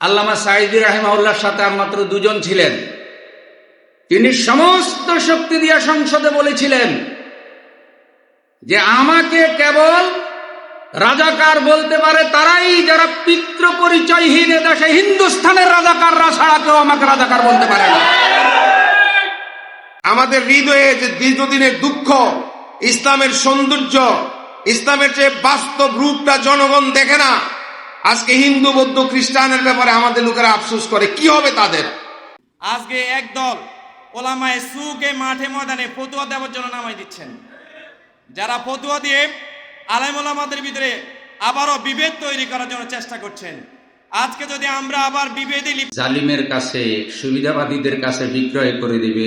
আল্লামা সাইদি রাহিমাউল্লাহর সাথে আর মাত্র দুজন ছিলেন। তিনি সমস্ত শক্তি দিয়া সংসদে বলেছিলেন যে, আমাকে কেবল রাজাকার বলতে পারে তারাই, যারা পিত্র পরিচয়হীন দেশে হিন্দুস্থানের রাজাকাররা ছাড়া কেউ আমাকে রাজাকার বলতে পারে না। আমাদের হৃদয়ে যে দীর্ঘদিনের দুঃখ, ইসলামের সৌন্দর্য, ইসলামের যে বাস্তব রূপটা জনগণ দেখে না আজকে হিন্দু বৌদ্ধ খ্রিস্টানের ব্যাপারে আমাদের লোকেরা আফসোস করে। কি হবে তাদের? আজকে একদল ওলামায় সুকে মাঠে ময়দানে ফতুয়া দেওয়ার জন্য নামাই দিচ্ছেন। যারা ফতুয়া দিয়ে আলেম ওলামাদের ভিতরে আবারও বিভেদ তৈরি করার জন্য চেষ্টা করছেন। আজকে যদি আমরা আবার বিভেদে জালিমের কাছে সুবিধাবাদীদের কাছে বিক্রয় করে দিবে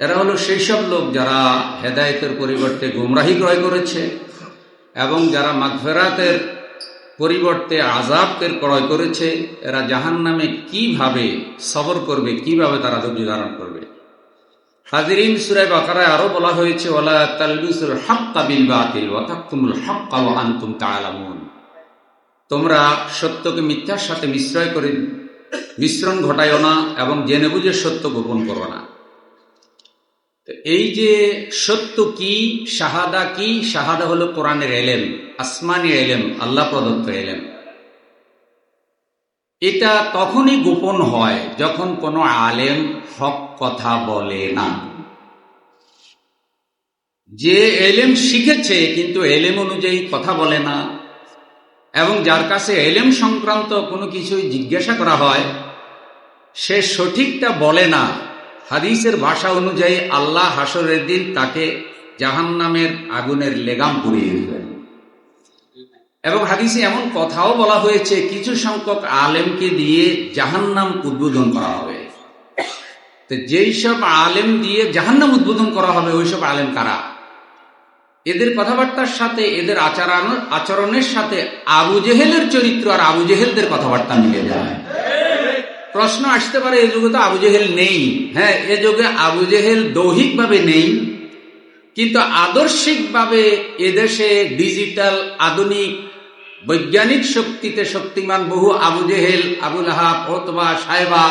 এরা হলো সেই সব লোক যারা হেদায়েতের পরিবর্তে গুমরাহি ক্রয় করেছে এবং যারা মাগফেরাতের পরিবর্তে আজাবকে ক্রয় করেছে, এরা জাহান নামে কীভাবে সবর করবে, কীভাবে তারা ধৈর্য ধারণ করবে? হাজিরিন সুরাই বাকারায় আরও বলা হয়েছে ওলা তালবিসুল হাক্কা বিল বাতিল, ওয়া তাকতুমুল হাক্কা ওয়া আনতুম তাআলামুন। তোমরা সত্যকে মিথ্যার সাথে মিশ্রয় করে, মিশ্রণ ঘটায়ও না এবং জেনে বুঝে সত্য গোপন করো না। তো এই যে সত্য কি, শাহাদা কি, শাহাদা হলো কোরআনের এলেম, আসমানি এলেম, আল্লাহ প্রদত্ত এলেম। এটা তখনই গোপন হয় যখন কোনো আলেম হক কথা বলে না। যে এলেম শিখেছে কিন্তু এলেম অনুযায়ী কথা বলে না, এবং যার কাছে এলেম সংক্রান্ত কোনো কিছুই জিজ্ঞাসা করা হয়, সে সঠিকটা বলে না। হাদিসের ভাষা অনুযায়ী আল্লাহ হাসরের দিন তাকে জাহান নামের আগুনের লেগাম পুড়িয়ে দিবেন এবং হাদিসে এমন কথাও বলা হয়েছে, কিছু সংখ্যক আলেমকে দিয়ে জাহান্নাম উদ্বোধন করা হবে। তো যেই সব আলেম দিয়ে জাহান্নাম উদ্বোধন করা হবে, ওই সব আলেম কারা? এদের কথাবার্তার সাথে, এদের আচরণ আচরণের সাথে আবু জেহেলের চরিত্র আর আবু জেহেলদের কথাবার্তা মিলে যায়। প্রশ্ন আসতে পারে, এ যুগে তো আবু জেহেল নেই। হ্যাঁ এ যুগে আবু জেহেল দৈহিকভাবে নেই, কিন্তু আদর্শিকভাবে এদেশে ডিজিটাল, আধুনিক, বৈজ্ঞানিক শক্তিতে শক্তিমান বহু আবু জেহেল আবুল আহাব ওতবা, সাহেবা,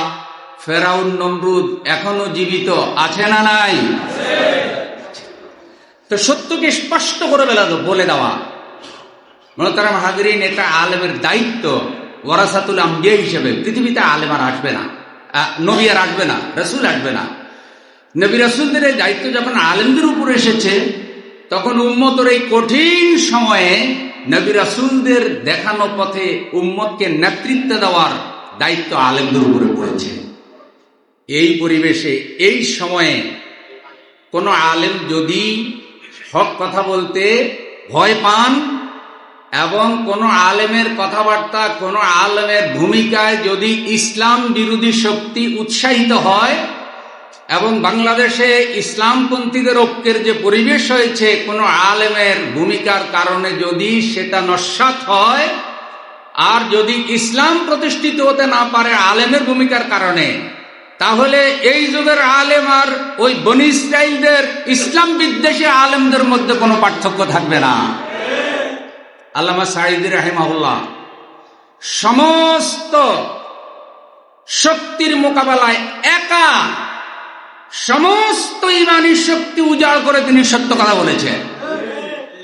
ফেরাউন, নমরুদ এখনও জীবিত, আছে না নাই? তো সত্যকে স্পষ্ট করে বেলা বলে দেওয়া। মনোতারাম হাজরিন, এটা আলেমের দায়িত্ব। ওয়ারাসাতুল আম্বিয়া হিসেবে পৃথিবীতে আলেম আর আসবে না নবী আর আসবে না, রসুল আসবে না। নবী রসুলদের এই দায়িত্ব যখন আলেমদের উপর এসেছে, তখন উম্মতর এই কঠিন সময়ে নবী রসুলদের দেখানো পথে উম্মতকে নেতৃত্ব দেওয়ার দায়িত্ব আলেমদের উপরে পড়েছে। এই পরিবেশে, এই সময়ে কোনো আলেম যদি হক কথা বলতে ভয় পান এবং কোন আলেমের কথাবার্তা, কোন আলেমের ভূমিকায় যদি ইসলাম বিরোধী শক্তি উৎসাহিত হয় এবং বাংলাদেশে ইসলামপন্থীদের ঐক্যের যে পরিবেশ হয়েছে, কোন আলেমের ভূমিকার কারণে যদি সেটা নস্বাত হয়, আর যদি ইসলাম প্রতিষ্ঠিত হতে না পারে আলেমের ভূমিকার কারণে, তাহলে এই যুগের আলেম আর ওই বনি ইসলাম বিদ্বেষী আলেমদের মধ্যে কোনো পার্থক্য থাকবে না। আল্লামা সাইদি রাহিমাহুল্লাহ, সমস্ত শক্তির মোকাবেলায় একা সমস্ত ইমানি শক্তি উজাড় করে তিনি সত্য কথা বলেছেন।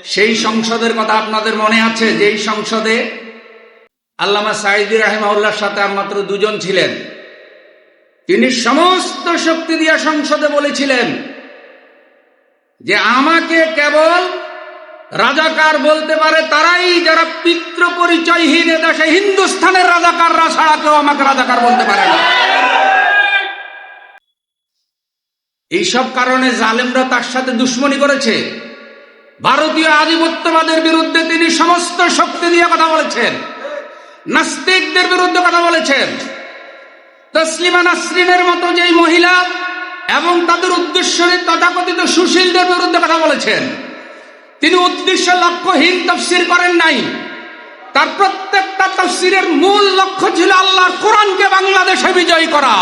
সেই সংসদের কথা আপনাদের মনে আছে? যেই সংসদে আল্লামা সাইদি রাহিমাউল্লাহর সাথে মাত্র দুজন ছিলেন, তিনি সমস্ত শক্তি দিয়া সংসদে বলেছিলেন যে আমাকে কেবল রাজাকার বলতে পারে, তারাই যারা পিতৃ পরিচয়হীন দেশে, হিন্দুস্থানের রাজাকাররা ছাড়া কেউ আমাকে রাজাকার বলতে পারে না। এইসব কারণে জালেমরা তার সাথে দুশ্মনী করেছে। ভারতীয় আধিপত্যবাদের বিরুদ্ধে তিনি সমস্ত শক্তি দিয়ে কথা বলেছেন। নাস্তিকদের বিরুদ্ধে কথা বলেছেন। তসলিমা নাসরিনের মতো যেই মহিলা এবং তাদের উদ্দেশ্যে তথাকথিত সুশীলদের বিরুদ্ধে কথা বলেছেন। তিনি উদ্দেশ্য লক্ষ্যহীন তফসির করেন নাই। তার প্রত্যেকটা তফসিরের মূল লক্ষ্য ছিল আল্লাহর কোরআনকে বাংলাদেশে বিজয়ী করা।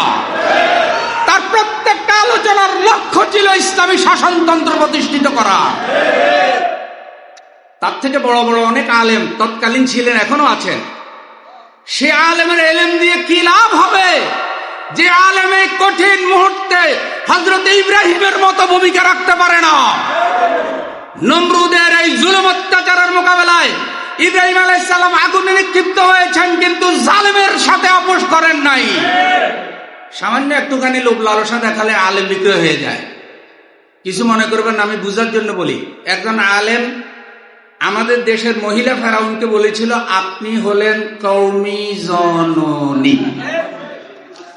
তার প্রত্যেকটা আলোচনার লক্ষ্য ছিল ইসলামী শাসনতন্ত্র প্রতিষ্ঠিত করা। তার থেকে বড় বড় অনেক আলেম তৎকালীন ছিলেন, এখনও আছেন। সে আলেমের এলেম দিয়ে কি লাভ হবে? যে আলেম কঠিন মুহূর্তে হজরত ইব্রাহিমের মতো ভূমিকা রাখতে পারে না। নমরুদের এই জুলুম অত্যাচারের মোকাবেলায় ইব্রাহিম আলাইসাল্লাম আগুনে নিক্ষিপ্ত হয়েছেন, কিন্তু জালেমের সাথে আপোষ করেন নাই। সামান্য একটুখানি লোভ লালসা দেখালে আলেম বিক্রয় হয়ে যায়। কিছু মনে করবেন আমি বুঝার জন্য বলি। একজন আলেম আমাদের দেশের মহিলা ফেরাউনকে বলেছিল, আপনি হলেন কৌমি জননী।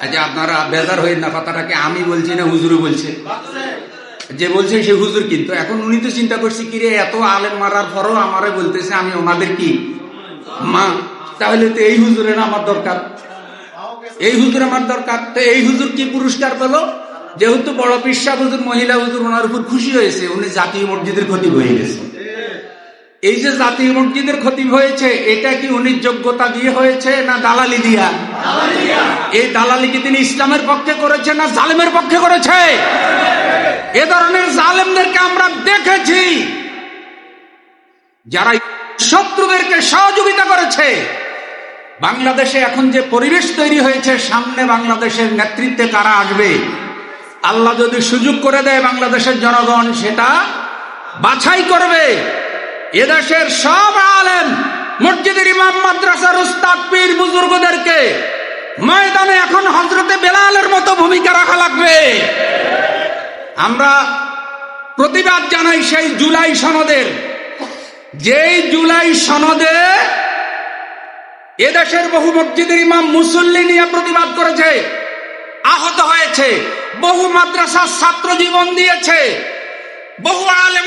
আচ্ছা আপনারা বেজার হয়ে না, কথাটাকে আমি বলছি না হুজুরু বলছে। যে বলছে সে হুজুর কিন্তু এখন উনি তো চিন্তা করছে, কি রে, এত আলেম মারার পরও আমারে বলতেছে, আমি ওনাদের কি? মা, তাহলে তো এই হুজুরের আমার দরকার। এই হুজুর আমার দরকার। তো এই হুজুর কি পুরস্কার পেল? যেহেতু বড় পিসা হুজুর, মহিলা হুজুর, ওনার উপর খুশি হয়েছে, উনি জাতীয় মসজিদের ক্ষতি হয়ে গেছে। এই যে জাতীয় মসজিদের ক্ষতি হয়েছে, এটা কি উনি যোগ্যতা দিয়ে হয়েছে না দালালি দিয়া? এই দালালি কি তিনি ইসলামের পক্ষে করেছে না জালেমের পক্ষে করেছে? এ ধরনের জালেমদেরকে আমরা দেখেছি। যারা শত্রুদেরকে সহযোগিতা করেছে। বাংলাদেশে এখন যে পরিবেশ তৈরি হয়েছে, সামনে বাংলাদেশের নেতৃত্বে কারা আসবে? আল্লাহ যদি সুযোগ করে দেয় বাংলাদেশের জনগণ, সেটা বাছাই করবে। এদেশের সব আলেম, মসজিদের ইমাম, মাদ্রাসার উস্তাদ, পীর বুজুর্গদেরকে ময়দানে এখন হজরতে বেলালের মতো ভূমিকা রাখা লাগবে। আমরা প্রতিবাদ জানাই সেই জুলাই সনদের। যেই জুলাই সনদে এদেশের বহু মসজিদের ইমাম মুসল্লি নিয়ে প্রতিবাদ করেছে, আহত হয়েছে, বহু মাদ্রাসার ছাত্র জীবন দিয়েছে বহু আলেম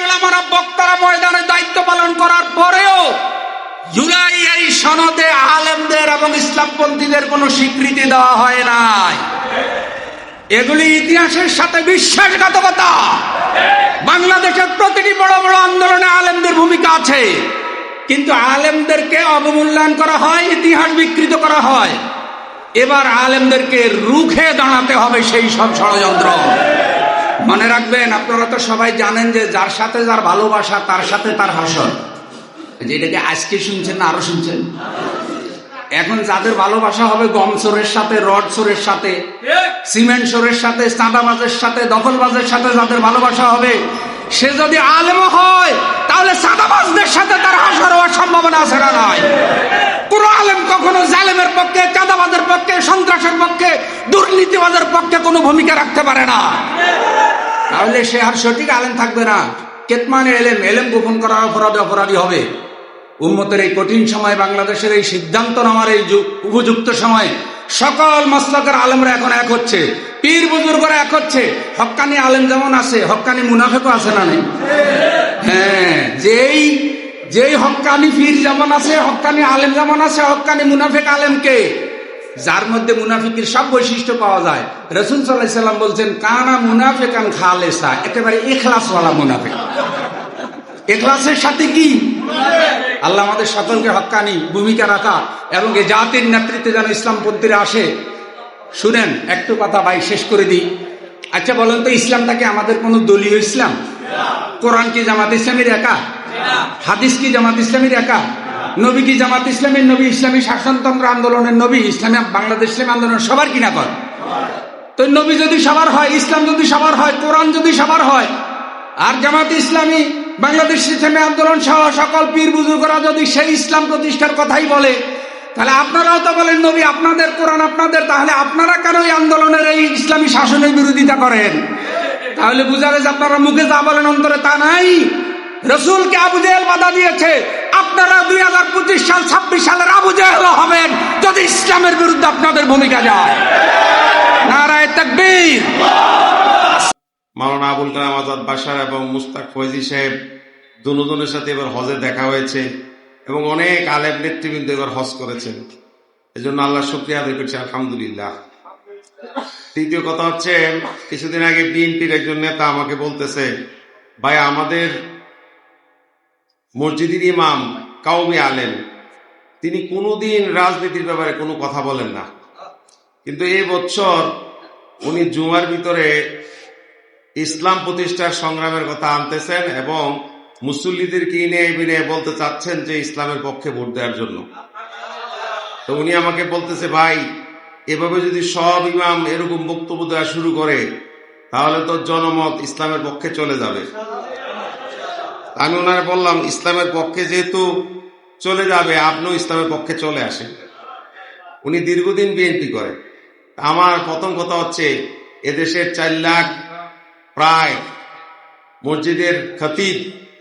বক্তারা ময়দানে দায়িত্ব পালন করার পরেও জুলাই এই সনদে আলেমদের এবং ইসলামপন্থীদের কোনো স্বীকৃতি দেওয়া হয় নাই। এগুলি ইতিহাসের সাথে বিশ্বাসঘাতকতা। বাংলাদেশের প্রতিটি বড় বড় আন্দোলনে আলেমদের ভূমিকা আছে। কিন্তু আলেমদেরকে অবমূল্যায়ন করা হয়, ইতিহাস বিকৃত করা হয়। এবার আলেমদেরকে রুখে দাঁড়াতে হবে সেই সব ষড়যন্ত্র। মনে রাখবেন, আপনারা তো সবাই জানেন যে যার সাথে যার ভালোবাসা, তার সাথে তার হাসর যেটাকে আজকে শুনছেন না আরও শুনছেন? এখন যাদের ভালোবাসা হবে গম চোরের সাথে, রড চোরের সাথে, সিমেন্ট চোরের সাথে, চাঁদাবাজের সাথে, দখলবাজের সাথে যাদের ভালোবাসা হবে, সে যদি আলেম হয়, তাহলে চাঁদাবাজদের সাথে তার হাসর হওয়ার সম্ভাবনা আছে না নয় কোন আলেম কখনো জালেমের পক্ষে, চাঁদাবাজের পক্ষে, সন্ত্রাসের পক্ষে, দুর্নীতিবাজের পক্ষে কোনো ভূমিকা রাখতে পারে না। তাহলে সে আর সঠিক আলেম থাকবে না। কেতমানে এলেম এলেম গোপন করার অপরাধে অপরাধী হবে। উম্মতের এই কঠিন সময়, বাংলাদেশের এই সিদ্ধান্ত নেওয়ার এই উপযুক্ত সময়, সকল মস্তকের আলেমরা এখন এক হচ্ছে। পীর বুজুর্গরা এক হচ্ছে। হক্কানি আলেম যেমন আছে, হক্কানি মুনাফেকও আছে না নেই? হ্যাঁ যেই যেই হক্কানি পীর যেমন আছে, হক্কানি আলেম যেমন আছে, হক্কানি মুনাফেক আলেমকে যার মধ্যে মুনাফিকের সব বৈশিষ্ট্য পাওয়া যায়। রসুল সাল্লাহ সাল্লাম বলছেন, কানা মুনাফেকান খালেসা। একেবারে এখলাসওয়ালা মুনাফেক। এখলাসের সাথে কি? আল্লাহ আমাদের সকলকে হক্কানি ভূমিকা রাখা এবং এ জাতির নেতৃত্বে যেন ইসলাম ইসলামপন্থীরা আসে। শুনেন, একটু কথা ভাই, শেষ করে দিই। আচ্ছা বলেন তো ইসলামটাকে আমাদের কোনো দলীয় ইসলাম? কোরআন কি জামাত ইসলামীর একা? হাদিস কি জামাত ইসলামীর একা? নবী কি জামাত ইসলামীর নবী, ইসলামী শাসনতন্ত্র আন্দোলনের নবী, ইসলামী বাংলাদেশ ইসলামী আন্দোলন সবার কিনা কর তো নবী যদি সবার হয়, ইসলাম যদি সবার হয়, কোরআন যদি সবার হয়, আর জামাত ইসলামী বাংলাদেশ ইসলামী আন্দোলন সহ সকল পীর বুজুর্গরা যদি সেই ইসলাম প্রতিষ্ঠার কথাই বলে, তাহলে আপনারাও তো বলেন, নবী আপনাদের কোরআন আপনাদের, তাহলে আপনারা কেন এই আন্দোলনের এই ইসলামী শাসনের বিরোধিতা করেন? তাহলে বুঝা যে আপনারা মুখে যা বলেন অন্তরে তা নাই। রসুলকে আবু জেহেল বাধা দিয়েছে। আপনারা দুই হাজার পঁচিশ সাল, ছাব্বিশ সালের আবু জেহেল হবেন যদি ইসলামের বিরুদ্ধে আপনাদের ভূমিকা যায়। নারায় তাকবীর। মাওলানা আবুল কালাম আজাদ বাসার এবং মুস্তাক ফৈজি সাহেব দুজনের সাথে এবার হজে দেখা হয়েছে এবং অনেক আলেম নেতৃবৃন্দ এবার হজ করেছেন। এজন্য আল্লাহ শুক্রিয়া আদায় করছি, আলহামদুলিল্লাহ। তৃতীয় কথা হচ্ছে, কিছুদিন আগে বিএনপির একজন নেতা আমাকে বলতেছে, ভাই, আমাদের মসজিদের ইমাম কাউমি আলেম। তিনি কোনোদিন রাজনীতির ব্যাপারে কোনো কথা বলেন না। কিন্তু এই বছর উনি জুমার ভিতরে ইসলাম প্রতিষ্ঠার সংগ্রামের কথা আনতেছেন এবং মুসল্লিদেরকে ইনে বিনে বলতে চাচ্ছেন যে ইসলামের পক্ষে ভোট দেওয়ার জন্য। তো উনি আমাকে বলতেছে, ভাই, এভাবে যদি সব ইমাম এরকম বক্তব্য দেওয়া শুরু করে, তাহলে তো জনমত ইসলামের পক্ষে চলে যাবে। আমি ওনারে বললাম, ইসলামের পক্ষে যেহেতু চলে যাবে, আপনিও ইসলামের পক্ষে চলে আসেন। উনি দীর্ঘদিন বিএনপি করে। আমার প্রথম কথা হচ্ছে, এদেশের চার লাখ প্রায় মসজিদের খতিব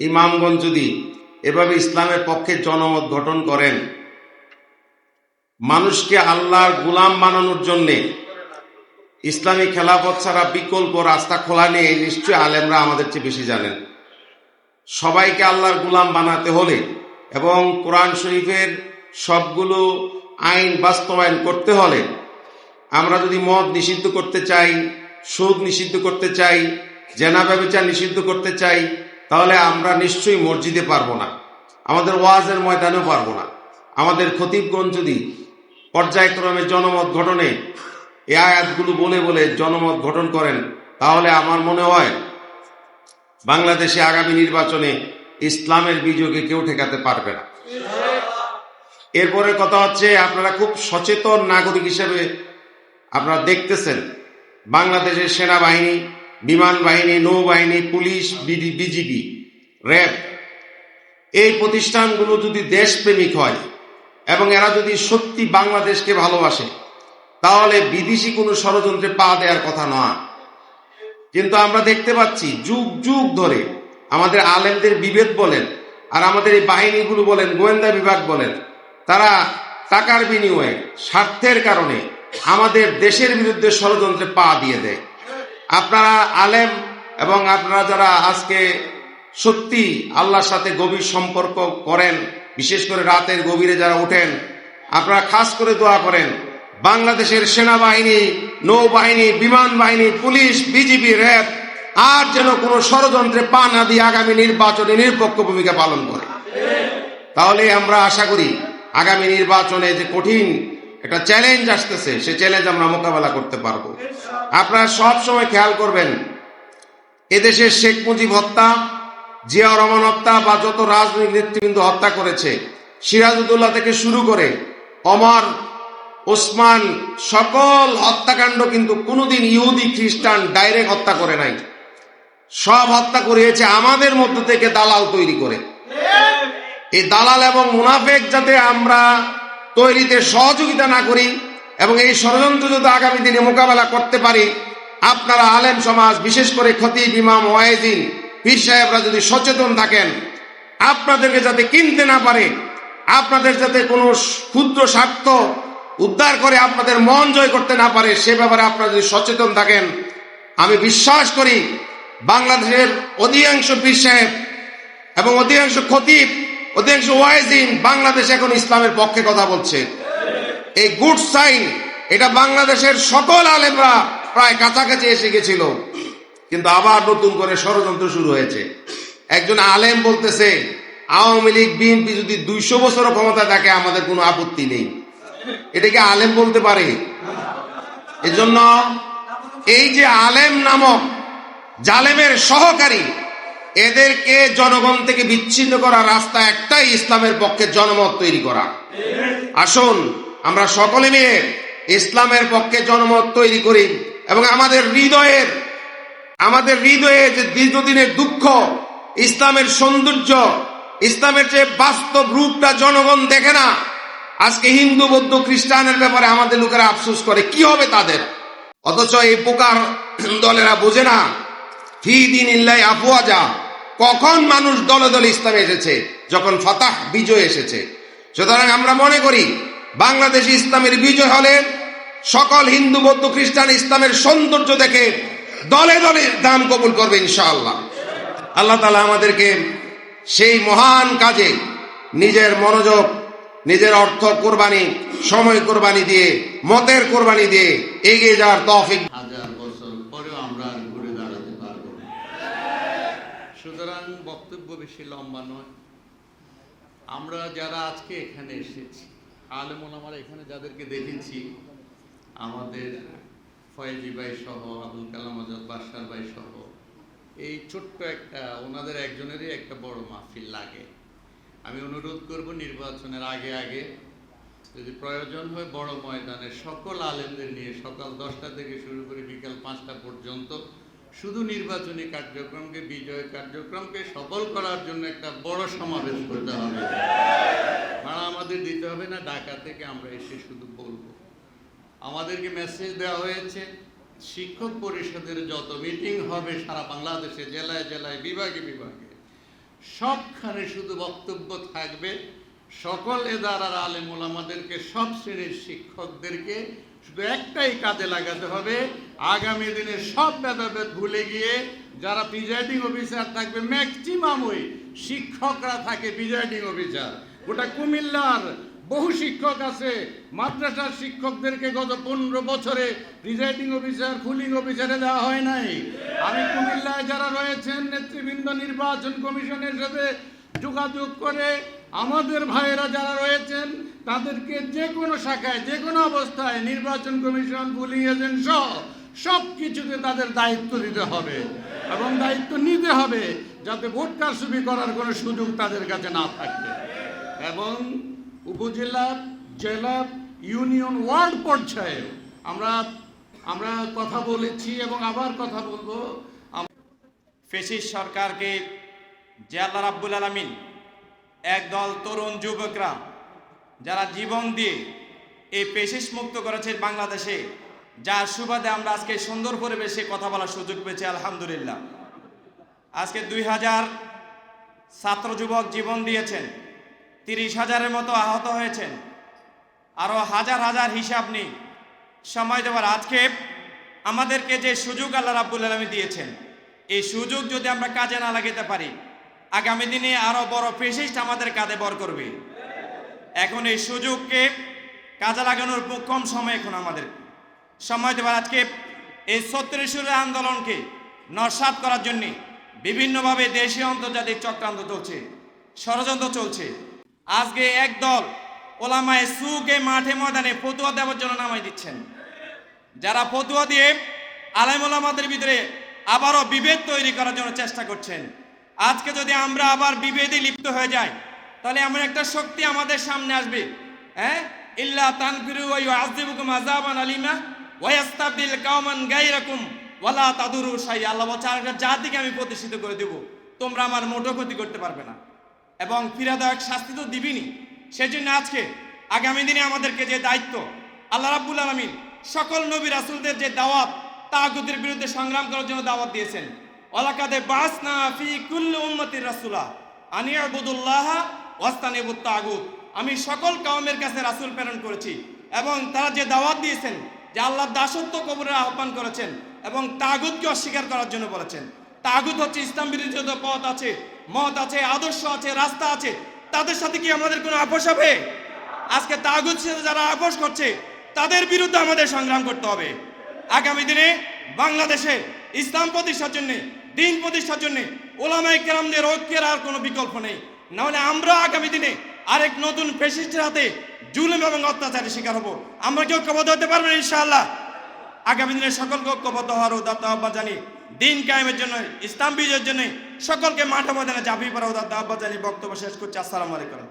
ইমামগঞ্জ যদি এভাবে ইসলামের পক্ষে জনমত গঠন করেন, মানুষকে আল্লাহর গুলাম বানানোর জন্যে ইসলামী খেলাফত ছাড়া বিকল্প রাস্তা খোলা নিয়ে নিশ্চয়ই আলেমরা আমাদের চেয়ে বেশি জানেন। সবাইকে আল্লাহর গুলাম বানাতে হলে এবং কোরআন শরীফের সবগুলো আইন বাস্তবায়ন করতে হলে আমরা যদি মদ নিষিদ্ধ করতে চাই, সুদ নিষিদ্ধ করতে চাই, জেনা ব্যবচার নিষিদ্ধ করতে চাই, তাহলে আমরা নিশ্চয়ই মসজিদে পারব না। আমাদের ওয়াজের ময়দানেও পারব না। আমাদের খতিবগঞ্জ যদি পর্যায়ক্রমে জনমত গঠনে এ আয়াতগুলো বলে বলে জনমত গঠন করেন, তাহলে আমার মনে হয় বাংলাদেশে আগামী নির্বাচনে ইসলামের বিজয়কে কেউ ঠেকাতে পারবে না। এরপরে কথা হচ্ছে, আপনারা খুব সচেতন নাগরিক হিসেবে আপনারা দেখতেছেন, বাংলাদেশের সেনাবাহিনী, বিমান বাহিনী, নৌবাহিনী, পুলিশ বিজিবি, র্যাব, এই প্রতিষ্ঠানগুলো যদি দেশপ্রেমিক হয় এবং এরা যদি সত্যি বাংলাদেশকে ভালোবাসে, তাহলে বিদেশি কোনো ষড়যন্ত্রে পা দেওয়ার কথা নয়। কিন্তু আমরা দেখতে পাচ্ছি, যুগ যুগ ধরে আমাদের আলেমদের বিভেদ বলেন আর আমাদের এই বাহিনীগুলো বলেন গোয়েন্দা বিভাগ বলেন তারা টাকার বিনিময়ে স্বার্থের কারণে আমাদের দেশের বিরুদ্ধে ষড়যন্ত্রে পা দিয়ে দেয়। আপনারা আলেম এবং আপনারা যারা আজকে সত্যি আল্লাহর সাথে গভীর সম্পর্ক করেন বিশেষ করে রাতের গভীরে যারা ওঠেন আপনারা খাস করে দোয়া করেন বাংলাদেশের সেনাবাহিনী নৌবাহিনী বিমান বাহিনী পুলিশ বিজিবি র্যাব আর যেন কোনো ষড়যন্ত্রে পা না দিয়ে আগামী নির্বাচনে নিরপেক্ষ ভূমিকা পালন করে। তাহলে আমরা আশা করি আগামী নির্বাচনে যে কঠিন একটা চ্যালেঞ্জ আসতেছে, সে চ্যালেঞ্জ আমরা মোকাবেলা করতে পারব। আপনারা সব সময় খেয়াল করবেন, এদেশের শেখ মুজিব হত্যা জিয়াউর রহমান হত্যা বা যত রাজনৈতিক নেতৃবৃন্দ হত্যা করেছে, সিরাজউদ্দৌলা থেকে শুরু করে অমর, ওসমান, সকল হত্যাকাণ্ড কিন্তু কোনোদিন ইহুদি, খ্রিস্টান ডাইরেক্ট হত্যা করে নাই। সব হত্যা করিয়েছে আমাদের মধ্য থেকে দালাল তৈরি করে। এই দালাল এবং মুনাফেক যাতে আমরা তৈরিতে সহযোগিতা না করি এবং এই ষড়যন্ত্র যদি আগামী দিনে মোকাবেলা করতে পারি, আপনারা আলেম সমাজ, বিশেষ করে খতিব ইমাম, ওয়াইজিন, পীর সাহেবরা যদি সচেতন থাকেন, আপনাদেরকে যাতে কিনতে না পারে, আপনাদের যাতে কোনো ক্ষুদ্র স্বার্থ উদ্ধার করে আপনাদের মন জয় করতে না পারে, সে ব্যাপারে আপনারা যদি সচেতন থাকেন, আমি বিশ্বাস করি বাংলাদেশের অধিকাংশ পীর সাহেব এবং অধিকাংশ খতিব, অধিকাংশ ওয়াইজিন বাংলাদেশ এখন ইসলামের পক্ষে কথা বলছে। এই গুড সাইন, এটা বাংলাদেশের সকল আলেমরা প্রায় কাছাকাছি এসে গেছিল। কিন্তু আবার নতুন করে ষড়যন্ত্র শুরু হয়েছে। একজন আলেম বলতেছে, আওয়ামী লীগ, বিএনপি যদি দুইশো বছর ক্ষমতা থাকে, আমাদের কোনো আপত্তি নেই। এটাকে আলেম বলতে পারে? এজন্য এই যে আলেম নামক জালেমের সহকারী, এদেরকে জনগণ থেকে বিচ্ছিন্ন করার রাস্তা একটাই ইসলামের পক্ষে জনমত তৈরি করা। আসুন, আমরা সকলে মিলে ইসলামের পক্ষে জনমত তৈরি করি এবং আমাদের হৃদয়ের, আমাদের হৃদয়ে যে দীর্ঘদিনের দুঃখ, ইসলামের সৌন্দর্য, ইসলামের যে বাস্তব রূপটা জনগণ দেখে না, আজকে হিন্দু, বৌদ্ধ, খ্রিস্টানের ব্যাপারে আমাদের লোকেরা আফসোস করে, কি হবে তাদের? অথচ এই প্রকার দলেরা বোঝে না ফি কখন মানুষ দলে দলে ইসলামে এসেছে? যখন ফতাহ বিজয় এসেছে। সুতরাং আমরা মনে করি, বাংলাদেশে ইসলামের বিজয় হলে সকল হিন্দু, বৌদ্ধ, খ্রিস্টান ইসলামের সৌন্দর্য দেখে দলে দলে দাম কবুল করবে ইনশাআল্লাহ। আল্লাহ তালা আমাদেরকে সেই মহান কাজে নিজের মনোযোগ, নিজের অর্থ কোরবানি, সময় কোরবানি দিয়ে, মতের কোরবানি দিয়ে এগিয়ে যাওয়ার তৌফিক হাজার বছর পরেও আমরা আর ঘুরে দাঁড়াতে পারব না সুতরাং বক্তব্য বেশি লম্বা নয়। আমরা যারা আজকে এখানে এসেছি আলেমন আমরা এখানে যাদেরকে দেখেছি, আমাদের ফয়েজি ভাই সহ, আবুল কালাম আজাদ বাসার ভাই সহ, এই ছোট্ট একটা, ওনাদের একজনেরই একটা বড় মাহফিল লাগে। আমি অনুরোধ করব নির্বাচনের আগে আগে, যদি প্রয়োজন হয় বড় ময়দানে সকল আলেমদের নিয়ে সকাল দশটা থেকে শুরু করে বিকাল পাঁচটা পর্যন্ত শুধু নির্বাচনী কার্যক্রমকে, বিজয় কার্যক্রমকে সফল করার জন্য একটা বড় সমাবেশ করতে হবে। ভাড়া আমাদের দিতে হবে না, ঢাকা থেকে আমরা এসে শুধু বলব। আমাদেরকে মেসেজ দেওয়া হয়েছে, শিক্ষক পরিষদের যত মিটিং হবে সারা বাংলাদেশে, জেলায় জেলায়, বিভাগে বিভাগে, সবখানে শুধু বক্তব্য থাকবে। সকল এদারার আলেমুল আমাদেরকে, সব শ্রেণির শিক্ষকদেরকে শুধু একটাই কাজে লাগাতে হবে। আগামী দিনে সব ভেদাভেদ ভুলে গিয়ে যারা প্রিজাইডিং অফিসার থাকবে, ম্যাক্সিমাম ওই শিক্ষকরা থাকে প্রিজাইডিং অফিসার। গোটা কুমিল্লার বহু শিক্ষক আছে, মাদ্রাসার শিক্ষকদেরকে গত পনেরো বছরে প্রিজাইডিং অফিসার ফুলিং অফিসারে দেওয়া হয় নাই। আমি কুমিল্লায় যারা রয়েছেন, নেতৃবৃন্দ নির্বাচন কমিশনের সাথে যোগাযোগ করে আমাদের ভাইয়েরা যারা রয়েছেন, তাদেরকে যে কোনো শাখায় যে কোনো অবস্থায় নির্বাচন কমিশন, পুলিং এজেন্ট সহ সব কিছুতে তাদের দায়িত্ব দিতে হবে এবং দায়িত্ব নিতে হবে যাতে ভোট কারসুপি করার কোনো সুযোগ তাদের কাছে না থাকে। এবং উপজেলা, জেলা, ইউনিয়ন, ওয়ার্ড পর্যায়ে আমরা আমরা কথা বলেছি এবং আবার কথা বলব। ফেসিস সরকারকে আল্লাহ রাব্বুল আলমিন একদল তরুণ যুবকরা যারা জীবন দিয়ে এই পেশিস মুক্ত করেছে বাংলাদেশে, যার সুবাদে আমরা আজকে সুন্দর পরিবেশে কথা বলার সুযোগ পেয়েছি, আলহামদুলিল্লাহ। আজকে দুই হাজার ছাত্র যুবক জীবন দিয়েছেন, তিরিশ হাজারের মতো আহত হয়েছেন আরও হাজার হাজার হিসাব নেই, সময় দেওয়ার আজকে আমাদেরকে যে সুযোগ আল্লাহ রাব্বুল আলমী দিয়েছেন, এই সুযোগ যদি আমরা কাজে না লাগাতে পারি আগামী দিনে আরও বড় পেশিস্ট আমাদের কাঁধে বর করবে। এখন এই সুযোগকে কাজে লাগানোর কম সময় এখন আমাদের। সময় দেবার আজকে এই ছত্রিশের আন্দোলনকে নস্বাত করার জন্য বিভিন্নভাবে দেশীয় আন্তর্জাতিক চক্রান্ত চলছে, ষড়যন্ত্র চলছে। আজকে একদল ওলামায় সুকে মাঠে ময়দানে ফতুয়া দেওয়ার জন্য নামাই দিচ্ছেন। যারা ফতুয়া দিয়ে আলেমুলামাদের ভিতরে আবারও বিভেদ তৈরি করার জন্য চেষ্টা করছেন। আজকে যদি আমরা আবার বিভেদে লিপ্ত হয়ে যাই, তাহলে এমন একটা শক্তি আমাদের সামনে আসবে। হ্যাঁ? ইল্লা তানফিরু ওয়া ইউআযিবুকুম আযাবান আলিমা ওয়া ইয়াস্তাবদিল কাওমান গায়রাকুম ওয়ালা তাদুরু শাই আল্লাহ বলছে আর জাতিকে আমি প্রতিষ্ঠিত করে দেব। তোমরা আমার মোটো ক্ষতি করতে পারবে না। এবং ফিরাদায়ক শাস্তি তো দিবিনি। সেজন্য আজকে, আগামী দিনে আমাদেরকে যে দায়িত্ব, আল্লাহ রাব্বুল আলামিন সকল নবী রাসূলদের যে দাওয়াত তাগুদের বিরুদ্ধে সংগ্রাম করার জন্য দাওয়াত দিয়েছেন। ওয়ালাকাদে বাসনা ফি কুল্লি উম্মতির রাসূলা। আনি আবুদুল্লাহ ওয়াস্তানিবুত তাগুত। আমি সকল কওমের কাছে রাসূল প্রেরণ করেছি এবং তারা যে দাওয়াত দিয়েছেন, যে আল্লাহ দাসত্ব কবরের আহ্বান করেছেন এবং তাগুতকে অস্বীকার করার জন্য বলেছেন। তাগুত হচ্ছে ইসলাম বিরোধী পথ আছে, মত আছে, আদর্শ আছে, রাস্তা আছে, তাদের সাথে কি আমাদের কোনো আপোষ হবে? আজকে তাগুত সাথে যারা আপোষ করছে, তাদের বিরুদ্ধে আমাদের সংগ্রাম করতে হবে। আগামী দিনে বাংলাদেশে ইসলাম প্রতিষ্ঠার জন্য দিন প্রতিষ্ঠার জন্য ওলামাই কেরামদের ঐক্যের আর কোনো বিকল্প নেই। নাহলে আমরা আগামী দিনে আরেক নতুন ফেসিস্টের হাতে জুলুম এবং অত্যাচারের শিকার হব। আমরা কি ঐক্যবদ্ধ হতে পারব ইনশাআল্লাহ? আগামী দিনে সকলকে ঐক্যবদ্ধ হওয়ার উদাত্ত আহ্বান জানি দিন কায়েমের জন্য, ইসলাম বিজয়ের জন্য সকলকে মাঠে ময়দানে ঝাঁপিয়ে পড়া উদাত্ত আহ্বান জানি বক্তব্য শেষ করছি। আসসালামু আলাইকুম।